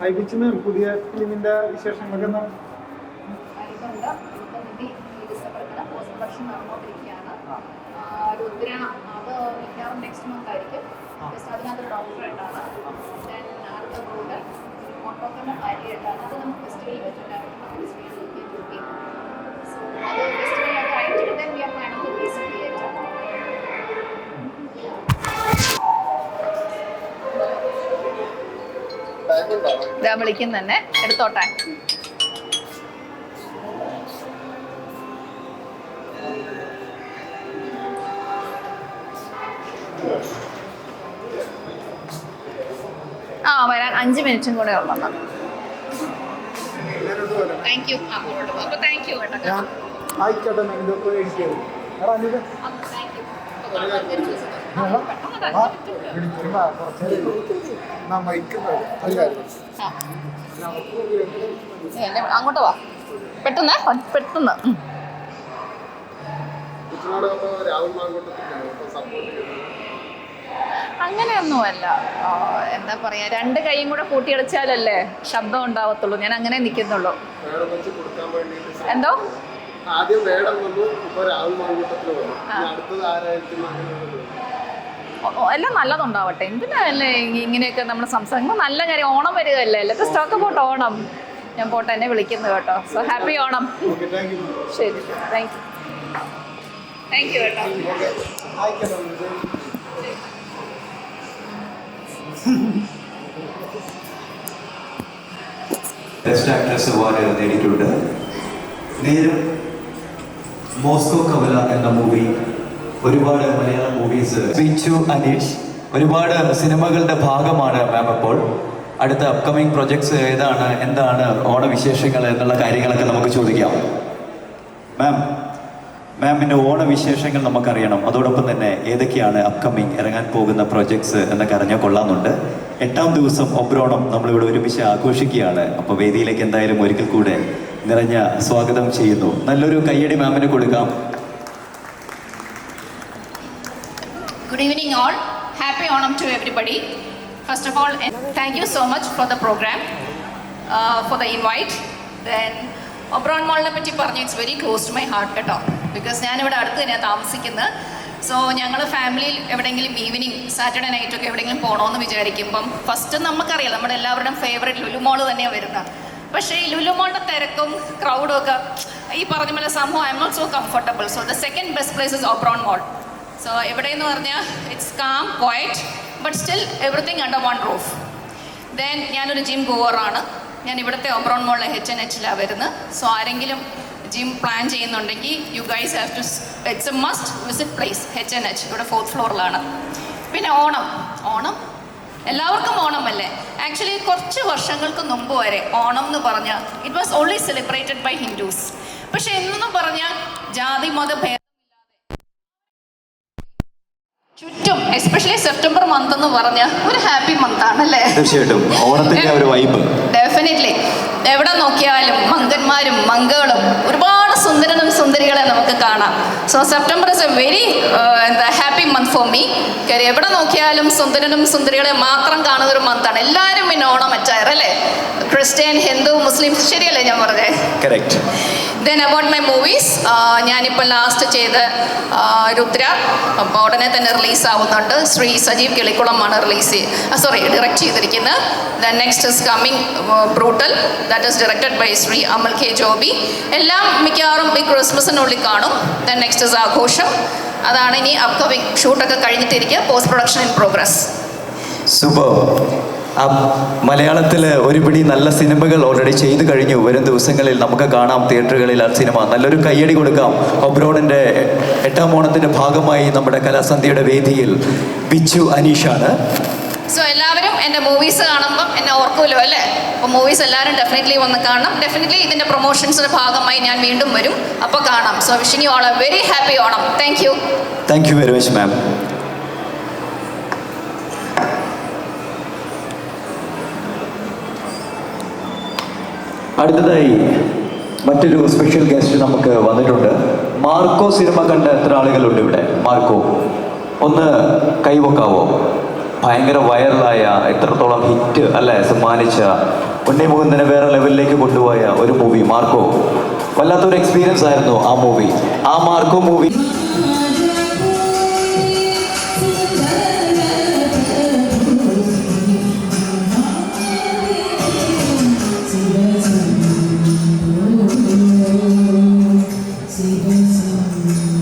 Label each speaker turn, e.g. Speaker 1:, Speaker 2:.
Speaker 1: ഹൈബിച്ച് മാം പുതിയ ഫിലിമിന്റെ വിശേഷങ്ങളൊക്കെ എന്താ?
Speaker 2: വരുന്നുണ്ട് ഇരുപത്തൊന്നിന് ഈ ഡിസംബറിന് പോസ്റ്റ് പ്രൊഡക്ഷൻ നടന്നുകൊണ്ടിരിക്കുകയാണ്. ആ, രുദ്ര അത് മിക്കവാറും നെക്സ്റ്റ് മന്ത് ആയിരിക്കും. ജസ്റ്റ് അതിനകത്തൊരു ഡോക്ടർ ആയിട്ടാണ് ദെൻ അടുത്ത ബ്രൂഡ് ഓട്ടോക്കറിന്റെ ഭാര്യയായിട്ടാണ് അത് നമുക്ക് ഫെസ്റ്റിവൽ വെച്ചിട്ടായിരുന്നു ഇതാ വിളിക്കുന്നതന്നെ എടുത്തോട്ടെ. ആ വരാൻ അഞ്ച് മിനിറ്റും കൂടെ ഉള്ളതാണ് താങ്ക് യു അപ്പോൾ താങ്ക് യു കേട്ടോ.
Speaker 1: ആയിക്കോട്ടെ
Speaker 2: അങ്ങോട്ട് വാ. പെട്ടെന്ന് പെട്ടെന്ന്. അങ്ങനെയൊന്നുമല്ല. എന്താ പറയാ രണ്ട് കൈയും കൂടെ കൂട്ടിയടച്ചാലല്ലേ ശബ്ദം ഉണ്ടാവത്തുള്ളൂ. ഞാൻ അങ്ങനെ നിൽക്കുന്നുള്ളൂ. എന്തോ?
Speaker 1: ആദ്യം വേടം വന്നു ഇപ്പൊ രാഹുൽ മാങ്കൂട്ടത്തിൽ വന്നു. അടുത്തത് ആരായിരിക്കും
Speaker 2: എല്ലാം നല്ലതുണ്ടാവട്ടെ. എന്തിനല്ലേ ഇങ്ങനെയൊക്കെ നമ്മൾ സംസാരിക്കുമ്പോൾ നല്ല കാര്യം ഓണം വരികയല്ലേ? അല്ലേ? സ്റ്റോക്ക് പോട്ട് ഓണം ഞാൻ പോട്ടെ എന്നെ വിളിക്കുന്നു കേട്ടോ. So happy Onam. ശരി താങ്ക് യു താങ്ക് യു കേട്ടോ.
Speaker 3: ബെസ്റ്റ് ആക്ട്രസ് അവാർഡ് നേടിയിട്ടുണ്ട്. നേരം മോസ്കോ കവല എന്ന മൂവി ഒരുപാട് മലയാളം മൂവീസ് ബിച്ചു അനീഷ്. ഒരുപാട് സിനിമകളുടെ ഭാഗമാണ് മാം അപ്പോൾ. അടുത്ത അപ്കമിങ് പ്രൊജക്ട്സ് ഏതാണ് എന്താണ് ഓണവിശേഷങ്ങൾ എന്നുള്ള കാര്യങ്ങളൊക്കെ നമുക്ക് ചോദിക്കാം. മാം മാമിന്റെ ഓണവിശേഷങ്ങൾ നമുക്കറിയണം. അതോടൊപ്പം തന്നെ ഏതൊക്കെയാണ് അപ്കമിങ് ഇറങ്ങാൻ പോകുന്ന പ്രൊജക്ട്സ് എന്നൊക്കെ അറിഞ്ഞാൽ കൊള്ളാമെന്നുണ്ട്. എട്ടാം ദിവസം ഒബ്രോണം നമ്മളിവിടെ ഒരുമിച്ച് ആഘോഷിക്കുകയാണ്. അപ്പോൾ വേദിയിലേക്ക് എന്തായാലും ഒരിക്കൽ കൂടെ നിറഞ്ഞ സ്വാഗതം ചെയ്യുന്നു. നല്ലൊരു കയ്യടി മാമിന് കൊടുക്കാം.
Speaker 2: Good evening, all. Happy Onam to everybody. First of all, thank you so much for the program, uh, for the invite. Oberon മോളിനെ പറ്റി പറഞ്ഞു it's very close to my heart കേട്ടോ ബിക്കോസ് ഞാനിവിടെ അടുത്ത് തന്നെയാണ് താമസിക്കുന്നത് സോ ഞങ്ങൾ ഫാമിലിയിൽ എവിടെയെങ്കിലും ഈവനിങ് സാറ്റർഡേ നൈറ്റൊക്കെ എവിടെയെങ്കിലും പോകണമെന്ന് വിചാരിക്കുമ്പം ഫസ്റ്റ് നമുക്കറിയാം നമ്മുടെ എല്ലാവരുടെയും ഫേവറേറ്റ് ലുലു മോൾ തന്നെയാണ് വരുന്നത് പക്ഷേ ഈ ലുലു മോളിന്റെ തിരക്കും ക്രൗഡും ഒക്കെ ഈ പറഞ്ഞ പോലെ സംഭവം I am not so comfortable so the second best place is Oberon mall so എവിടെയെന്ന് പറഞ്ഞാൽ it's calm quiet but still everything under one roof then ഞാനൊരു ജിം ഗോവറാണ് ഞാൻ ഇവിടുത്തെ ഒബ്രോൺ മോളിലെ എച്ച് എൻ എച്ചിലാണ് വരുന്നത്. സോ ആരെങ്കിലും ജിം പ്ലാൻ ചെയ്യുന്നുണ്ടെങ്കിൽ you guys have to it's a must visit place H N H ഇവിടെ ഫോർത്ത് ഫ്ലോറിലാണ് പിന്നെ ഓണം. ഓണം? എല്ലാവർക്കും ഓണമല്ലേ? ആക്ച്വലി കുറച്ച് വർഷങ്ങൾക്ക് മുമ്പ് വരെ ഓണം എന്ന് പറഞ്ഞാൽ it was only celebrated by Hindus പക്ഷെ എന്നു പറഞ്ഞാൽ ജാതി മത ഭേദ എസ്പെഷ്യലി സെപ്റ്റംബർ മന്ത് എന്ന് പറഞ്ഞ ഒരു ഹാപ്പി മന്ത് ആണല്ലേ
Speaker 3: തീർച്ചയായിട്ടും. ഓണത്തിന്റെ ഒരു വൈബ്
Speaker 2: ഡെഫിനറ്റ്ലി എവിടെ നോക്കിയാലും മങ്കന്മാരും മങ്കകളും സുന്ദരനും നമുക്ക് കാണാം. So September is a very എന്താ ഹാപ്പി മന്ത് ഫോർ മീ കാര്യം എവിടെ നോക്കിയാലും സുന്ദരനും സുന്ദരികളെ മാത്രം കാണുന്ന ഒരു മന്താണ് എല്ലാവരും പിന്നെ ഓണം അറ്റായർ അല്ലേ? ക്രിസ്ത്യൻ ഹിന്ദു മുസ്ലിം ശരിയല്ലേ ഞാൻ പറഞ്ഞേ?
Speaker 3: Correct
Speaker 2: then about my movies ഞാനിപ്പോൾ ലാസ്റ്റ് ചെയ്ത രുദ്ര അപ്പോൾ ഉടനെ തന്നെ റിലീസ് ആവുന്നുണ്ട്. ശ്രീ സജീവ് കിളിക്കുളമാണ് റിലീസ് സോറി ഡയറക്റ്റ് ചെയ്തിരിക്കുന്നത് the next is coming brutal that is directed by Shri Amal K Joby. എല്ലാം മിക്കവാറും ഈ ക്രിസ്മസിനുള്ളിൽ കാണും. ദെൻ നെക്സ്റ്റ് ഇസ് ആഘോഷം. അതാണ് ഇനി അപ്കമിങ് ഷൂട്ടൊക്കെ കഴിഞ്ഞിട്ടിരിക്കുക. Post production in progress
Speaker 3: super മലയാളത്തിൽ ഒരുപിടി നല്ല സിനിമകൾ ഓൾറെഡി ചെയ്തു കഴിഞ്ഞു. വരും ദിവസങ്ങളിൽ നമുക്ക് കാണാം തിയേറ്ററുകളിൽ ആ സിനിമ. നല്ലൊരു കയ്യടി കൊടുക്കാം. ഒബ്രോഡിന്റെ എട്ടാം ഓണത്തിന്റെ ഭാഗമായി നമ്മുടെ കലാസന്ധ്യയുടെ വേദിയിൽ ബിച്ചു അനീഷാണ്.
Speaker 2: സോ എല്ലാവരും എന്റെ മൂവീസ് കാണുമ്പം എന്നെ ഓർക്കുമല്ലോ അല്ലേ? അപ്പോൾ മൂവീസ് എല്ലാവരും ഡെഫിനറ്റ്ലി വന്ന് കാണണം. ഡെഫിനറ്റ്ലി ഇതിന്റെ പ്രൊമോഷൻസിന്റെ ഭാഗമായി ഞാൻ വീണ്ടും വരും. അപ്പോൾ കാണാം. So wishing you all a very happy Onam. Thank you
Speaker 3: thank you very much ma'am അടുത്തതായി മറ്റൊരു സ്പെഷ്യൽ ഗസ്റ്റ് നമുക്ക് വന്നിട്ടുണ്ട്. മാർക്കോ സിനിമ കണ്ട എത്ര ആളുകളുണ്ട് ഇവിടെ? മാർക്കോ ഒന്ന് കൈവക്കാവോ? ഭയങ്കര വൈറലായ എത്രത്തോളം ഹിറ്റ് അല്ലെ സമ്മാനിച്ച
Speaker 4: ഉണ്ണി മുകുന്ദനെ വേറെ ലെവലിലേക്ക് കൊണ്ടുപോയ ഒരു മൂവി മാർക്കോ വല്ലാത്തൊരു എക്സ്പീരിയൻസ് ആയിരുന്നു ആ മൂവി ആ മാർക്കോ മൂവി
Speaker 5: മാഡം